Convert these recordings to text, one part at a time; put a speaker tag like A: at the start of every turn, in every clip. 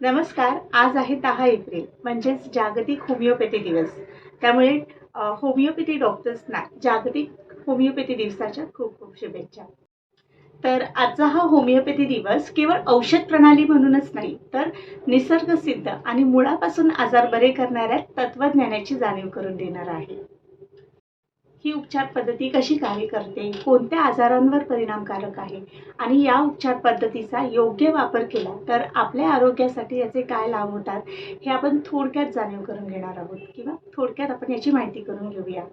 A: नमस्कार आज आहे दहा एप्रिल म्हणजेच जागतिक होमिओपॅथी दिवस. त्यामुळे होमिओपॅथी डॉक्टर्सना जागतिक होमिओपॅथी दिवसाच्या खूप खूप शुभेच्छा. तर आजचा हा होमिओपॅथी दिवस केवळ औषध प्रणाली म्हणूनच नाही तर निसर्गसिद्ध आणि मुळापासून आजार बरे करणाऱ्या तत्वज्ञानाची जाणीव करून देणार आहे. ही उपचार पद्धती कशी कार्य करते? कोणत्या आजारांवर परिणामकारक आहे? आणि या उपचार पद्धतीचा योग्य वापर केला तर आपल्या आरोग्यासाठी याचे काय लाभ होतात हे आपण थोडक्यात जाणीव करून घेणार आहोत. किंवा थोडक्यात आपण याची माहिती करून घेऊया.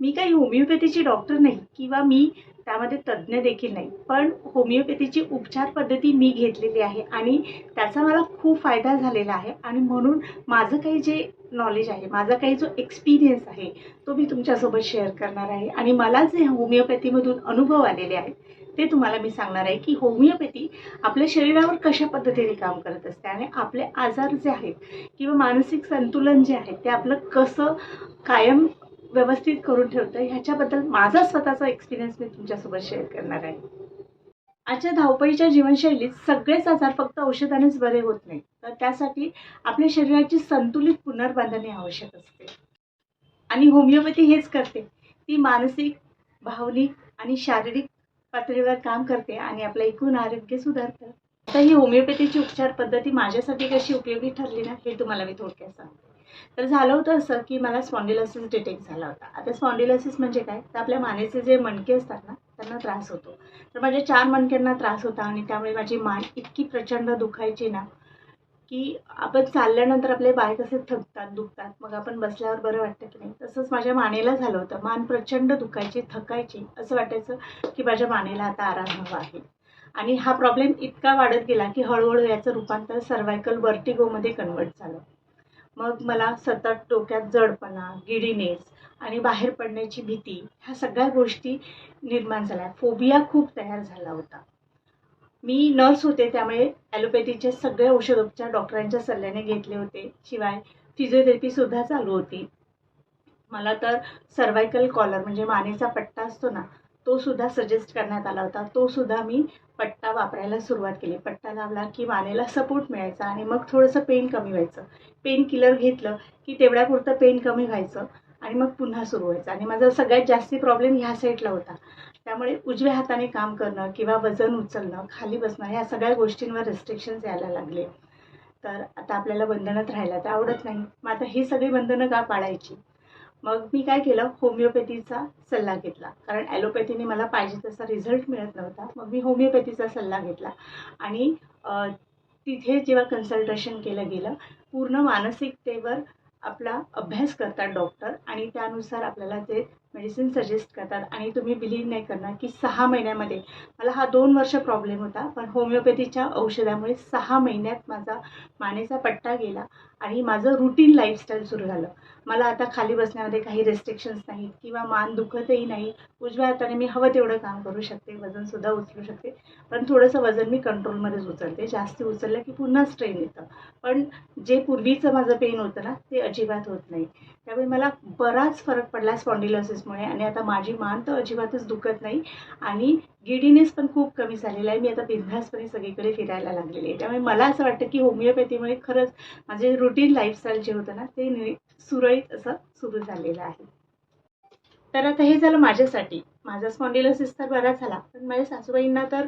A: मी काही होमिओपॅथीची डॉक्टर नाही किंवा मी त्यामध्ये तज्ज्ञ देखील नाही पण होमिओपॅथीची उपचार पद्धती मी घेतलेली आहे आणि त्याचा मला खूप फायदा झालेला आहे आणि म्हणून माझं काही जे नॉलेज आहे माझा काही जो एक्सपिरियन्स आहे तो मी तुमच्यासोबत शेअर करणार आहे. आणि मला जे होमिओपॅथीमधून अनुभव आलेले आहेत ते तुम्हाला मी सांगणार आहे की होमिओपॅथी आपल्या शरीरावर कशा पद्धतीने काम करत असते आणि आपले आजार जे आहेत किंवा मानसिक संतुलन जे आहे ते आपलं कसं कायम व्यवस्थित करून ठेवतं ह्याच्याबद्दल माझा स्वतःचा एक्सपिरियन्स मी तुमच्यासोबत शेअर करणार आहे. आजच्या धावपळीच्या जीवनशैलीत सगळेच आजार फक्त औषधानेच बरे होत नाही तर त्यासाठी आपल्या शरीराची संतुलित पुनर्बांधणी आवश्यक असते. आणि होमिओपॅथी हेच करते. ती मानसिक भावनिक आणि शारीरिक पातळीवर काम करते आणि आपलं एकूण आरोग्य सुधारतं. आता ही होमिओपॅथीची उपचार पद्धती माझ्यासाठी कशी उपयोगी ठरली ना हे तुम्हाला मी थोडक्यात सांगते. तर झालं होतं असं की मला स्पॉन्डिलोसिस डिटेक्ट झाला होता. आता स्पॉन्डिलसिस म्हणजे काय? तर आपल्या मानेचे जे मणके असतात ना त्यांना त्रास होतो. तर माझ्या चार मणक्यांना त्रास होता आणि त्यामुळे माझी मान इतकी प्रचंड दुखायची ना की आपण चालल्यानंतर आपले पाय कसे थकतात दुखतात मग आपण बसल्यावर बरं वाटतं की नाही. तसंच माझ्या मानेला झालं होतं. मान प्रचंड दुखायची थकायची असं वाटायचं की माझ्या मानेला आता आराम हवा आहे. आणि हा प्रॉब्लेम इतका वाढत गेला की हळूहळू याचं रूपांतर सर्वायकल वर्टिगोमध्ये कन्वर्ट झालं. मग मला सतत डोक्यात जडपणा गिडीनेस आणि बाहेर पडण्याची भीती ह्या सगळ्या गोष्टी निर्माण झाल्या. फोबिया खूप तयार झाला होता. मी नर्स होते त्यामुळे ॲलोपॅथीचे सगळे औषधोपचार डॉक्टरांच्या सल्ल्याने घेतले होते. शिवाय फिजिओथेरपीसुद्धा चालू होती. मला तर सर्वायकल कॉलर म्हणजे मानेचा पट्टा असतो ना तो सुद्धा सजेस्ट करण्यात आला होता. तो सुद्धा मी पट्टा वापरायला सुरुवात केली. पट्टा लावला की मानेला सपोर्ट मिळायचा आणि मग थोडंसं पेन कमी व्हायचं. पेन किलर घेतलं की तेवढ्यापुरतं पेन कमी व्हायचं आणि मग पुन्हा सुरू व्हायचं. आणि माझा सगळ्यात जास्ती प्रॉब्लेम ह्या साईडला होता. त्यामुळे उजव्या हाताने काम करणं किंवा वजन उचलणं खाली बसणं ह्या सगळ्या गोष्टींवर रिस्ट्रिक्शन्स यायला लागले. तर आता आपल्याला बंधनात राहायला तर आवडत नाही. मग आता ही सगळी बंधनं का पाळायची? मग मी काय केलं? होमिओपॅथीचा सल्ला घेतला. कारण ॲलोपॅथीने मला पाहिजे तसा रिझल्ट मिळत नव्हता. मग मी होमिओपॅथीचा सल्ला घेतला. आणि तिथे जेव्हा कन्सल्टेशन केलं गेलं पूर्ण मानसिकतेवर आपला अभ्यास करतात डॉक्टर आणि त्यानुसार आपल्याला ते मेडिसिन सजेस्ट करतात. आणि तुम्ही बिलीव्ह नाही करणार की सहा महिन्यामध्ये. मला हा दोन वर्ष प्रॉब्लेम होता पण होमिओपॅथीच्या औषधामुळे सहा महिन्यात माझा मानेचा पट्टा गेला. आणि माझं रुटीन लाईफस्टाईल सुरू झालं. मला आता खाली बसण्यामध्ये काही रेस्ट्रिक्शन्स नाहीत किंवा मान दुखतही नाही. उजव्या हाताने मी हवं तेवढं काम करू शकते वजनसुद्धा उचलू शकते. पण थोडंसं वजन मी कंट्रोलमध्येच उचलते. जास्ती उचललं की पुन्हा स्ट्रेन येतं. पण जे पूर्वीचं माझं पेन होतं ना ते अजिबात होत नाही. त्यामुळे मला बराच फरक पडला स्पॉन्डिलॉसिसमुळे आणि आता माझी मान तर अजिबातच दुखत नाही. आणि गिडीनेस पण खूप कमी झालेला आहे. मी आता बिनधास्तपणे सगळीकडे फिरायला लागलेली आहे. त्यामुळे मला असं वाटतं की होमिओपॅथीमुळे खरंच माझे रुटीन लाईफस्टाईल जे होतं ना ते नि सुरळीत असं सुरू झालेलं आहे. तर आता हे झालं माझ्यासाठी. माझा स्पॉन्डिलोसिस तर बरा झाला पण माझ्या सासूबाईंना तर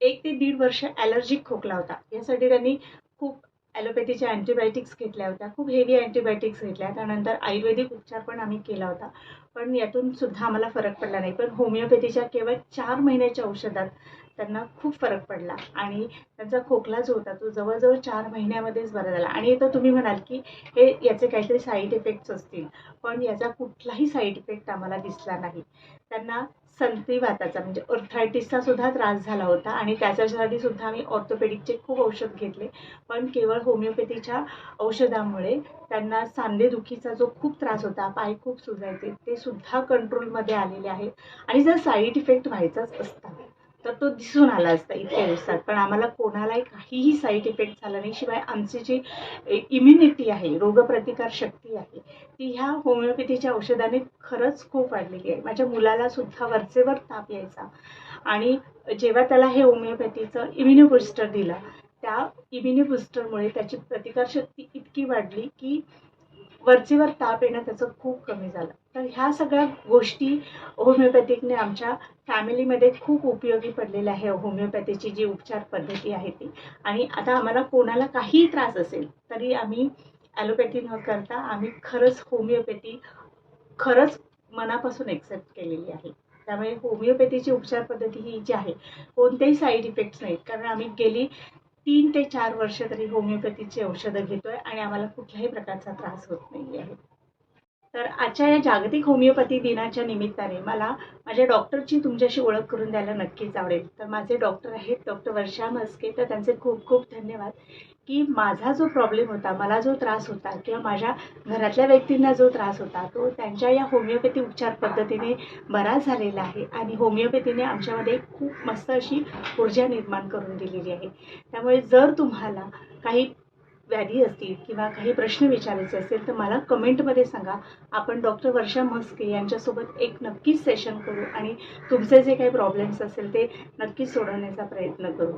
A: एक ते दीड वर्ष ॲलर्जिक खोकला होता. यासाठी त्यांनी खूप ॲलोपॅथीच्या अँटीबायोटिक्स घेतल्या होत्या. खूप हेवी अँटीबायोटिक्स घेतल्या त्यानंतर आयुर्वेदिक उपचार पण आम्ही केला होता. पण यातून सुद्धा आम्हाला फरक पडला नाही. पण होमिओपॅथीच्या केवळ चार महिन्याच्या औषधात त्यांना खूप फरक पडला. आणि त्यांचा खोकला जो होता तो जवळजवळ चार महिन्यामध्येच बरा झाला. आणि आता तुम्ही म्हणाल की हे याचे काहीतरी साईड इफेक्ट्स असतील. पण याचा कुठलाही साईड इफेक्ट आम्हाला दिसला नाही. त्यांना संधिवाताचा म्हणजे ऑर्थायटिसचा सुद्धा त्रास झाला होता आणि त्याच्यासाठी सुद्धा आम्ही ऑर्थोपेडिकचे खूप औषध घेतले. पण केवळ होमिओपॅथीच्या औषधामुळे त्यांना सांधेदुखीचा जो खूप त्रास होता पाय खूप सुजायचे ते सुद्धा कंट्रोलमध्ये आलेले आहेत. आणि जर साईड इफेक्ट व्हायचाच असता तर तो दिसून आला असता इतक्या दिवसात. पण आम्हाला कोणालाही काहीही साईड इफेक्ट झाला नाही. शिवाय आमची जी इम्युनिटी आहे रोगप्रतिकार शक्ती आहे ती ह्या होमिओपॅथीच्या औषधाने खरंच खूप वाढलेली आहे. माझ्या मुलाला सुद्धा वरचेवर ताप यायचा. आणि जेव्हा त्याला हे होमिओपॅथीचं इम्युनो बुस्टर दिलं त्या इम्युनी बुस्टरमुळे त्याची प्रतिकारशक्ती इतकी वाढली की वरचीवर ताप येणं त्याचं खूप कमी झालं. तर ह्या सगळ्या गोष्टी होमिओपॅथिकने आमच्या फॅमिलीमध्ये खूप उपयोगी पडलेल्या आहे होमिओपॅथीची जी उपचार पद्धती आहे ती. आणि आता आम्हाला कोणाला काहीही त्रास असेल तरी आम्ही ॲलोपॅथी न करता आम्ही खरंच होमिओपॅथी खरंच मनापासून एक्सेप्ट केलेली आहे. त्यामुळे होमिओपॅथीची उपचार पद्धती ही जी आहे कोणतेही साईड इफेक्ट्स नाहीत. कारण आम्ही गेली तीन ते चार वर्ष तरी होमिओपॅथीची औषधं घेतोय आणि आम्हाला कुठल्याही प्रकारचा त्रास होत नाही आहे तर आजच्या या जागतिक होमिओपॅथी दिनाच्या निमित्ताने मला माझ्या डॉक्टरची तुमच्याशी ओळख करून द्यायला नक्कीच आवडेल. तर माझे डॉक्टर आहेत डॉक्टर वर्षा म्हस्के. तर त्यांचे खूप खूप धन्यवाद की माझा जो प्रॉब्लेम होता मला जो त्रास होता किंवा माझ्या घरातल्या व्यक्तींना जो त्रास होता तो त्यांच्या या होमिओपॅथी उपचार पद्धतीने बरा झालेला आहे आणि होमिओपॅथीने आमच्यामध्ये खूप मस्त अशी ऊर्जा निर्माण करून दिलेली आहे. त्यामुळे जर तुम्हाला काही व्याधी असतील किंवा काही प्रश्न विचारायचे असेल तर मला कमेंटमध्ये सांगा. आपण डॉक्टर वर्षा म्हस्के यांच्यासोबत एक नक्कीच सेशन करू आणि तुमचे जे काही प्रॉब्लेम्स असेल ते नक्कीच सोडवण्याचा प्रयत्न करू.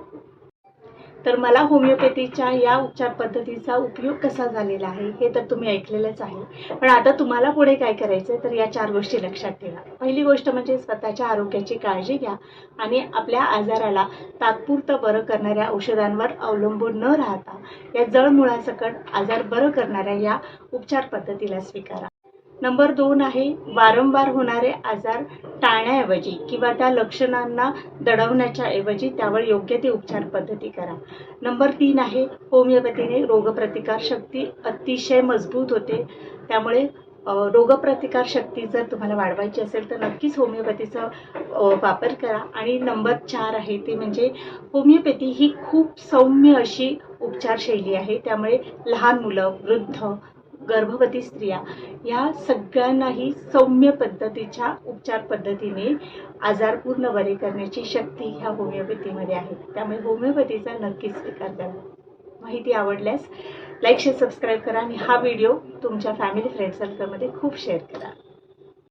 A: तर मला होमिओपॅथीच्या या उपचार पद्धतीचा उपयोग कसा झालेला आहे हे तर तुम्ही ऐकलेलंच आहे. पण आता तुम्हाला पुढे काय करायचं तर या चार गोष्टी लक्षात ठेवा. पहिली गोष्ट म्हणजे स्वतःच्या आरोग्याची काळजी घ्या आणि आपल्या आजाराला तात्पुरतं बरं करणाऱ्या औषधांवर अवलंबून न राहता या जळमुळासकट आजार बरं करणाऱ्या या उपचार पद्धतीला स्वीकारा. नंबर दोन आहे वारंवार होणारे आजार टाळण्याऐवजी किंवा त्या लक्षणांना दडवण्याच्या ऐवजी त्यावर योग्य ते उपचार पद्धती करा. नंबर तीन आहे होमिओपॅथीने रोगप्रतिकार शक्ती अतिशय मजबूत होते. त्यामुळे रोगप्रतिकार शक्ती जर तुम्हाला वाढवायची असेल तर नक्कीच होमिओपॅथीचा वापर करा. आणि नंबर चार आहे ते म्हणजे होमिओपॅथी ही खूप सौम्य अशी उपचारशैली आहे. त्यामुळे लहान मुलं वृद्ध गर्भवती स्त्रिया या सगळ्यांनाही सौम्य पद्धतीच्या उपचार पद्धतीने आजार पूर्ण बरे करण्याची शक्ती ह्या होमिओपॅथीमध्ये आहे त्यामुळे होमिओपॅथीचा नक्कीच स्वीकार करा. माहिती आवडल्यास लाईक शेअर सबस्क्राईब करा आणि हा व्हिडिओ तुमच्या फॅमिली फ्रेंड सर्कलमध्ये खूप शेअर करा.